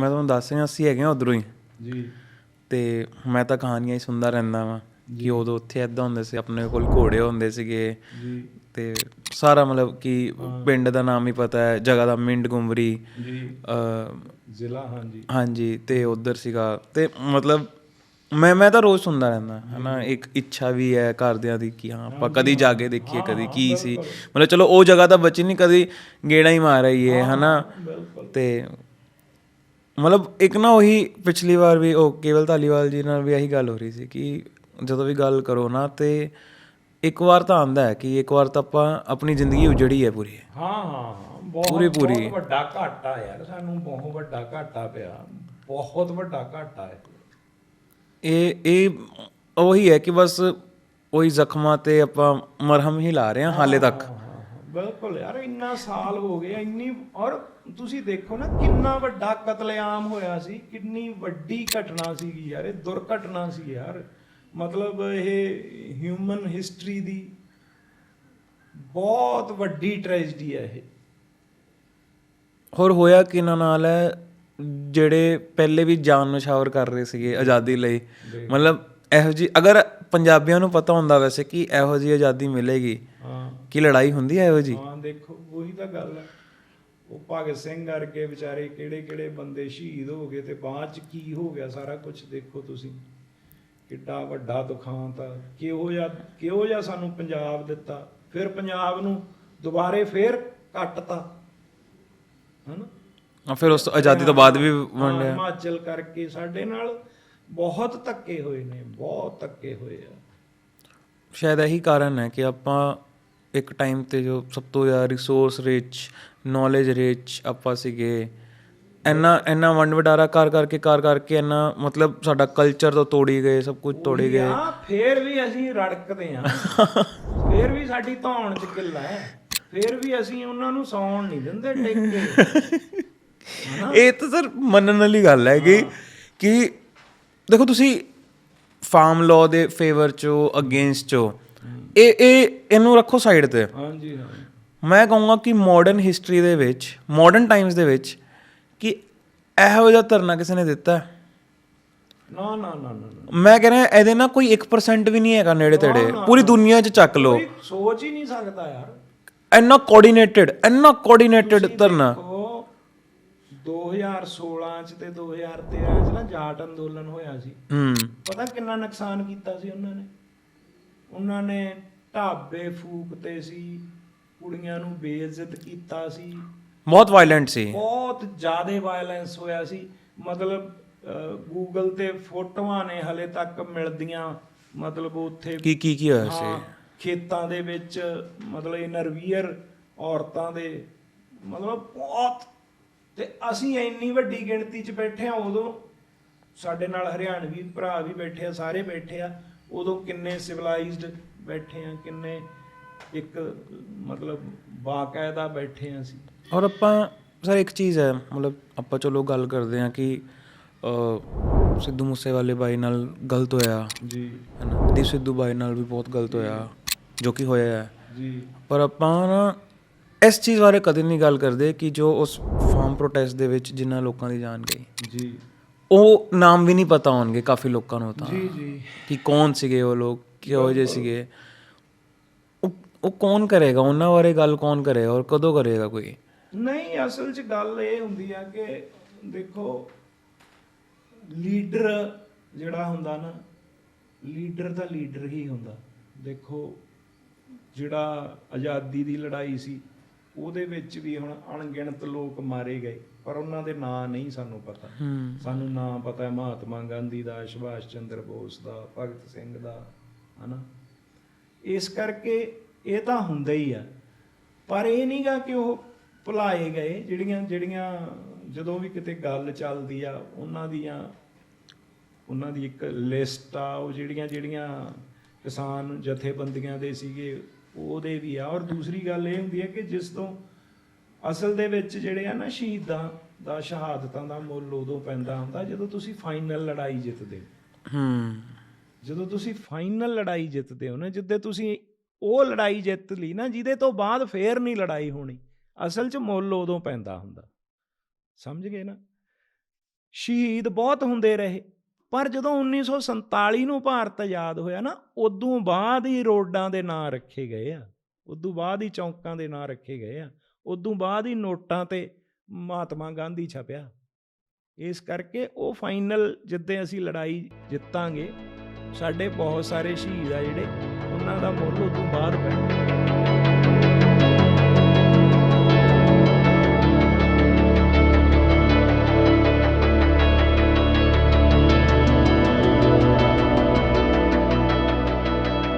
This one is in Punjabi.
ਮੈਂ ਤੁਹਾਨੂੰ ਦੱਸ ਰਿਹਾ ਅਸੀਂ ਹੈਗੇ ਆ ਉਧਰੋਂ ਹੀ। ਜੀ। ਤੇ ਮੈਂ ਤਾਂ ਕਹਾਣੀਆਂ ਹੀ ਸੁਣਦਾ ਰਹਿੰਦਾ ਵਾਂ ਕਿ ਉਦੋਂ ਉੱਥੇ ਐਦਾਂ ਹੁੰਦੇ ਸੀ ਆਪਣੇ ਕੋਲ ਘੋੜੇ ਹੁੰਦੇ ਸੀਗੇ। ਜੀ। ਤੇ ਸਾਰਾ ਮਤਲਬ ਕਿ ਪਿੰਡ ਦਾ ਨਾਮ ਹੀ ਪਤਾ ਹੈ ਜਗ੍ਹਾ ਦਾ ਮਿੰਡ ਗੁੰਮਰੀ ਜੀ। ਅ, ਜ਼ਿਲ੍ਹਾ ਹਾਂਜੀ। ਹਾਂਜੀ ਤੇ ਉਧਰ ਸੀਗਾ। ਤੇ ਮਤਲਬ ਮੈਂ ਮੈਂ ਤਾਂ ਰੋਜ਼ ਸੁਣਦਾ ਰਹਿੰਦਾ ਹਨਾ ਇੱਕ ਇੱਛਾ ਵੀ ਹੈ ਘਰਦਿਆਂ ਦੀ ਕਿ ਹਾਂ ਆਪਾਂ ਕਦੀ ਜਾ ਕੇ ਦੇਖੀਏ ਕਦੀ ਕੀ ਸੀ। ਮਤਲਬ ਚਲੋ ਉਹ ਜਗ੍ਹਾ ਤਾਂ ਬਚੀ ਨਹੀਂ ਕਦੀ ਗੇੜਾ ਹੀ ਮਾਰ ਰਹੀ ਹੈ ਹਨਾ। ਤੇ ਮਤਲਬ ਇੱਕ ਨਾ ਉਹੀ ਪਿਛਲੀ ਵਾਰ ਵੀ ਉਹ ਕੇਵਲ ਧਾਲੀਵਾਲ ਜੀ ਨਾਲ ਵੀ ਇਹੀ ਗੱਲ ਹੋ ਰਹੀ ਸੀ ਕਿ ਜਦੋਂ ਵੀ ਗੱਲ ਕਰੋ ਨਾ ਤੇ ਇੱਕ ਵਾਰ ਤਾਂ ਆਂਦਾ ਹੈ ਕਿ ਇੱਕ ਵਾਰ ਤਾਂ ਆਪਾਂ ਆਪਣੀ ਜ਼ਿੰਦਗੀ ਉਜੜੀ ਹੈ ਪੂਰੀ। ਹਾਂ ਹਾਂ ਹਾਂ। ਬਹੁਤ ਪੂਰੀ- ਪੂਰੀ। ਬਹੁਤ ਵੱਡਾ ਘਾਟਾ ਯਾਰ ਸਾਨੂੰ ਬਹੁਤ ਵੱਡਾ ਘਾਟਾ ਪਿਆ। ਬਹੁਤ ਵੱਡਾ ਘਾਟਾ ਹੈ। ਇਹ ਇਹ ਉਹੀ ਹੈ ਕਿ ਬਸ ਉਹੀ ਜ਼ਖਮਾਂ ਤੇ ਆਪਾਂ ਮਰਹਮ ਹੀ ਲਾ ਰਹੇ ਹਾਂ ਹਾਲੇ ਤੱਕ। ਬਿਲਕੁਲ ਯਾਰ ਇੰਨਾ ਸਾਲ ਹੋ ਗਏ ਇੰਨੀ ਔਰ ਤੁਸੀਂ ਦੇਖੋ ਨਾ ਕਿੰਨਾ ਵੱਡਾ ਕਤਲੇਆਮ ਹੋਇਆ ਸੀ ਕਿੰਨੀ ਵੱਡੀ ਘਟਨਾ ਸੀਗੀ ਯਾਰ ਇਹ ਦੁਰਘਟਨਾ ਸੀ ਯਾਰ। ਮਤਲਬ ਇਹ ਹਿਊਮਨ ਹਿਸਟਰੀ ਦੀ ਬਹੁਤ ਵੱਡੀ ਟ੍ਰੈਜਡੀ ਹੈ ਇਹ। ਹੋਰ ਹੋਇਆ ਕਿਹਨਾਂ ਨਾਲ ਹੈ ਜਿਹੜੇ ਪਹਿਲੇ ਵੀ ਜਾਨ ਨਿਸ਼ਾਵਰ ਕਰ ਰਹੇ ਸੀਗੇ ਆਜ਼ਾਦੀ ਲਈ। ਮਤਲਬ ਇਹੋ ਜੀ ਅਗਰ ਪੰਜਾਬੀਆਂ ਨੂੰ ਪਤਾ ਹੁੰਦਾ ਵੈਸੇ ਕਿ ਇਹੋ ਜੀ ਆਜ਼ਾਦੀ ਮਿਲੇਗੀ ਕਿ ਲੜਾਈ ਹੁੰਦੀ ਹੈ ਇਹੋ ਜੀ? ਹਾਂ ਦੇਖੋ ਉਹੀ ਤਾਂ ਗੱਲ ਹੈ। ਉਹ ਭਗਤ ਸਿੰਘ ਵਰਗੇ ਵਿਚਾਰੇ ਕਿਹੜੇ ਕਿਹੜੇ ਬੰਦੇ ਸ਼ਹੀਦ ਹੋ ਗਏ ਤੇ ਬਾਅਦ ਚ ਕੀ ਹੋ ਗਿਆ ਸਾਰਾ ਕੁਝ ਦੇਖੋ ਤੁਸੀਂ। ਕਿੱਡਾ ਵੱਡਾ ਦੁਖਾਂਤ ਆ। ਕਿਹੋ ਜਿਹਾ ਕਿਹੋ ਜਿਹਾ ਸਾਨੂੰ ਪੰਜਾਬ ਦਿੱਤਾ? ਫਿਰ ਪੰਜਾਬ ਨੂੰ ਦੁਬਾਰੇ ਫੇਰ ਕੱਟਤਾ। ਹਨਾ? ਆ ਫਿਰ ਉਸ ਤੋਂ ਆਜ਼ਾਦੀ ਤੋਂ ਬਾਅਦ ਵੀ ਵੰਡਿਆ। ਹਿਮਾਚਲ ਕਰਕੇ ਸਾਡੇ ਨਾਲ ਬਹੁਤ ਧੱਕੇ ਹੋਏ ਨੇ ਬਹੁਤ ਧੱਕੇ ਹੋਏ ਆ। ਸ਼ਾਇਦ ਇਹੀ ਕਾਰਨ ਹੈ ਕਿ ਆਪਾਂ ਇੱਕ ਟਾਈਮ ਤੇ ਜੋ ਸਭ ਤੋਂ ਜ਼ਿਆਦਾ ਰਿਸੋਰਸ ਰਿਚ ਨੌਲੇਜ ਰਿਚ ਆਪਾਂ ਸੀਗੇ। ਇੰਨਾ ਇੰਨਾ ਵੰਡ ਵਡਾਰਾ ਕਰ ਕਰਕੇ ਕਰ ਕਰਕੇ ਇੰਨਾ ਮਤਲਬ ਸਾਡਾ ਕਲਚਰ ਤੋਂ ਤੋੜੀ ਗਏ ਸਭ ਕੁਝ ਤੋੜੀ ਗਏ। ਹਾਂ ਫੇਰ ਵੀ ਅਸੀਂ ਰੜਕਦੇ ਆ ਫੇਰ ਵੀ ਸਾਡੀ ਧੌਣ ਚ ਕਿੱਲਾ ਹੈ। ਫੇਰ ਵੀ ਅਸੀਂ ਉਹਨਾਂ ਨੂੰ ਸੌਣ ਨਹੀਂ ਦਿੰਦੇ ਟਿਕ। ਇਹ ਤਾਂ ਸਰ ਮੰਨਣ ਵਾਲੀ ਗੱਲ ਹੈ ਕਿ ਕਿ ਦੇਖੋ ਤੁਸੀਂ ਫਾਰਮ ਲਾਅ ਦੇ ਫੇਵਰ ਚੋ ਅਗੇਂਸਟ ਚੋ ਇਹ ਇਹ ਇਹਨੂੰ ਰੱਖੋ ਸਾਈਡ ਤੇ। ਹਾਂਜੀ ਹਾਂ। ਮੈਂ ਕਹੂੰਗਾ ਕਿ ਮਾਡਰਨ ਹਿਸਟਰੀ ਦੇ ਵਿੱਚ ਮਾਡਰਨ ਟਾਈਮਸ ਦੇ ਵਿੱਚ ਕਿ ਇਹੋ ਜਿਹਾ ਧਰਨਾ ਕਿਸੇ ਨੇ ਦਿੱਤਾ? ਨਾ ਨਾ ਨਾ ਨਾ। ਮੈਂ ਕਹਿ ਰਿਹਾ ਇਹਦੇ ਨਾਲ ਕੋਈ 1% ਵੀ ਨਹੀਂ ਹੈਗਾ ਨੇੜੇ ਤੇੜੇ। ਪੂਰੀ ਦੁਨੀਆ 'ਚ ਚੱਕ ਕੋਈ ਸੋਚ ਹੀ ਨਹੀਂ ਸਕਦਾ ਯਾਰ। ਇੰਨਾ ਕੋਆਰਡੀਨੇਟਡ ਇੰਨਾ ਕੋਆਰਡੀਨੇਟਡ ਧਰਨਾ। ਉਹ 2016 ਚ ਤੇ 2013 ਚ ਨਾ ਜਾਟ ਅੰਦੋਲਨ ਹੋਇਆ ਸੀ। ਹੂੰ। ਪਤਾ ਕਿੰਨਾ ਨੁਕਸਾਨ ਕੀਤਾ ਸੀ ਉਹਨਾਂ ਨੇ? ਉਹਨਾਂ ਨੇ ਢਾਬੇ ਫੂਕਤੇ ਸੀ ਕੁੜੀਆਂ ਨੂੰ ਬੇਇੱਜ਼ਤ ਕੀਤਾ ਸੀ। ਬਹੁਤ ਵਾਇਲੈਂਟ ਸੀ। ਬਹੁਤ ਜ਼ਿਆਦਾ ਵਾਇਲੈਂਸ ਹੋਇਆ ਸੀ। ਮਤਲਬ ਗੂਗਲ ਤੇ ਫੋਟੋਆਂ ਨੇ ਹਲੇ ਤੱਕ ਮਿਲਦੀਆਂ। ਮਤਲਬ ਉੱਥੇ ਕੀ ਕੀ ਕੀ ਹੋਇਆ ਸੀ? ਖੇਤਾਂ ਦੇ ਵਿੱਚ ਮਤਲਬ ਇਨਰਵੀਅਰ ਔਰਤਾਂ ਦੇ ਮਤਲਬ ਬਹੁਤ। ਤੇ ਅਸੀਂ ਇੰਨੀ ਵੱਡੀ ਗਿਣਤੀ 'ਚ ਬੈਠੇ ਆ ਉਦੋਂ ਸਾਡੇ ਨਾਲ ਹਰਿਆਣਵੀ ਭਰਾ ਵੀ ਬੈਠੇ ਆ ਸਾਰੇ ਬੈਠੇ ਆ। ਉਦੋਂ ਕਿੰਨੇ ਸਿਵਲਾਈਜ਼ਡ ਬੈਠੇ ਆ ਕਿੰਨੇ ਇੱਕ ਮਤਲਬ ਬਾਕਾਇਦਾ ਬੈਠੇ ਆ ਅਸੀਂ। ਔਰ ਆਪਾਂ ਸਰ ਇੱਕ ਚੀਜ਼ ਹੈ ਮਤਲਬ ਆਪਾਂ ਚਲੋ ਗੱਲ ਕਰਦੇ ਹਾਂ ਕਿ ਸਿੱਧੂ ਮੂਸੇਵਾਲੇ ਬਾਈ ਨਾਲ ਗਲਤ ਹੋਇਆ। ਜੀ। ਹੈ ਨਾ ਦੀ ਸਿੱਧੂ ਬਾਈ ਨਾਲ ਵੀ ਬਹੁਤ ਗਲਤ ਹੋਇਆ ਜੋ। ਕਿ ਹੋਇਆ ਹੈ। ਜੀ। ਪਰ ਆਪਾਂ ਨਾ ਇਸ ਚੀਜ਼ ਬਾਰੇ ਕਦੇ ਨਹੀਂ ਗੱਲ ਕਰਦੇ ਕਿ ਜੋ ਉਸ ਫਾਰਮ ਪ੍ਰੋਟੈਸਟ ਦੇ ਵਿੱਚ ਜਿੰਨਾ ਲੋਕਾਂ ਦੀ ਜਾਨ ਗਈ। ਜੀ। ਉਹ ਨਾਮ ਵੀ ਨਹੀਂ ਪਤਾ ਹੋਣਗੇ ਕਾਫੀ ਲੋਕਾਂ ਨੂੰ ਤਾਂ। ਜੀ ਜੀ। ਕਿ ਕੌਣ ਸੀਗੇ ਉਹ ਲੋਕ ਕਿਹੋ ਜਿਹੇ ਸੀਗੇ। ਉਹ ਉਹ ਕੌਣ ਕਰੇਗਾ? ਉਹਨਾਂ ਬਾਰੇ ਗੱਲ ਕੌਣ ਕਰੇਗਾ? ਔਰ ਕਦੋਂ ਕਰੇਗਾ ਕੋਈ? ਨਹੀਂ ਅਸਲ 'ਚ ਗੱਲ ਇਹ ਹੁੰਦੀ ਆ ਕਿ ਦੇਖੋ ਲੀਡਰ ਜਿਹੜਾ ਹੁੰਦਾ ਨਾ ਲੀਡਰ ਤਾਂ ਲੀਡਰ ਹੀ ਹੁੰਦਾ। ਦੇਖੋ ਜਿਹੜਾ ਆਜ਼ਾਦੀ ਦੀ ਲੜਾਈ ਸੀ ਉਹਦੇ ਵਿੱਚ ਵੀ ਹੁਣ ਅਣਗਿਣਤ ਲੋਕ ਮਾਰੇ ਗਏ ਪਰ ਉਹਨਾਂ ਦੇ ਨਾਂ ਨਹੀਂ ਸਾਨੂੰ ਪਤਾ। ਸਾਨੂੰ ਨਾਂ ਪਤਾ ਹੈ ਮਹਾਤਮਾ ਗਾਂਧੀ ਦਾ ਸੁਭਾਸ਼ ਚੰਦਰ ਬੋਸ ਦਾ ਭਗਤ ਸਿੰਘ ਦਾ ਹਨਾ? ਇਸ ਕਰਕੇ ਇਹ ਤਾਂ ਹੁੰਦਾ ਹੀ ਆ। ਪਰ ਇਹ ਨਹੀਂਗਾ ਕਿ ਉਹ ਭੁਲਾਏ ਗਏ ਜਿਹੜੀਆਂ ਜਿਹੜੀਆਂ ਜਦੋਂ ਵੀ ਕਿਤੇ ਗੱਲ ਚੱਲਦੀ ਆ ਉਹਨਾਂ ਦੀਆਂ ਉਹਨਾਂ ਦੀ ਇੱਕ ਲਿਸਟ ਆ ਉਹ ਜਿਹੜੀਆਂ ਜਿਹੜੀਆਂ ਕਿਸਾਨ ਜਥੇਬੰਦੀਆਂ ਦੇ ਸੀਗੇ ਉਹਦੇ ਵੀ ਆ। ਔਰ ਦੂਸਰੀ ਗੱਲ ਇਹ ਹੁੰਦੀ ਹੈ ਕਿ ਜਿਸ ਤੋਂ ਅਸਲ ਦੇ ਵਿੱਚ ਜਿਹੜੇ ਆ ਨਾ ਸ਼ਹੀਦਾਂ ਦਾ ਸ਼ਹਾਦਤਾਂ ਦਾ ਮੁੱਲ ਉਦੋਂ ਪੈਂਦਾ ਹੁੰਦਾ ਜਦੋਂ ਤੁਸੀਂ ਫਾਈਨਲ ਲੜਾਈ ਜਿੱਤਦੇ ਹੋ। ਜਦੋਂ ਤੁਸੀਂ ਫਾਈਨਲ ਲੜਾਈ ਜਿੱਤਦੇ ਹੋ ਨਾ ਜਿੱਦੇ ਤੁਸੀਂ ਉਹ ਲੜਾਈ ਜਿੱਤ ਲਈ ਨਾ ਜਿਹਦੇ ਤੋਂ ਬਾਅਦ ਫੇਰ ਨਹੀਂ ਲੜਾਈ ਹੋਣੀ ਅਸਲ 'ਚ ਮੁੱਲ ਉਦੋਂ ਪੈਂਦਾ ਹੁੰਦਾ। ਸਮਝ ਗਏ ਨਾ? ਸ਼ਹੀਦ ਬਹੁਤ ਹੁੰਦੇ ਰਹੇ। ਪਰ ਜਦੋਂ 1947 ਨੂੰ ਭਾਰਤ ਆਜ਼ਾਦ ਹੋਇਆ ਨਾ, ਉਦੋਂ ਬਾਅਦ ਹੀ ਰੋਡਾਂ ਦੇ ਨਾਂ ਰੱਖੇ ਗਏ ਆ। ਉਦੋਂ ਬਾਅਦ ਹੀ ਚੌਂਕਾਂ ਦੇ ਨਾਂ ਰੱਖੇ ਗਏ ਆ। ਉਦੋਂ ਬਾਅਦ ਹੀ ਨੋਟਾਂ ਤੇ ਮਹਾਤਮਾ ਗਾਂਧੀ ਛਪਿਆ। ਇਸ ਕਰਕੇ ਉਹ ਫਾਈਨਲ ਜਿੱਦੇ ਅਸੀਂ ਲੜਾਈ ਜਿੱਤਾਂਗੇ, ਸਾਡੇ ਬਹੁਤ ਸਾਰੇ ਸ਼ਹੀਦ ਆ ਜਿਹੜੇ, ਉਹਨਾਂ ਦਾ ਮੁੱਲ ਉਦੋਂ ਬਾਅਦ ਪੈਣਾ।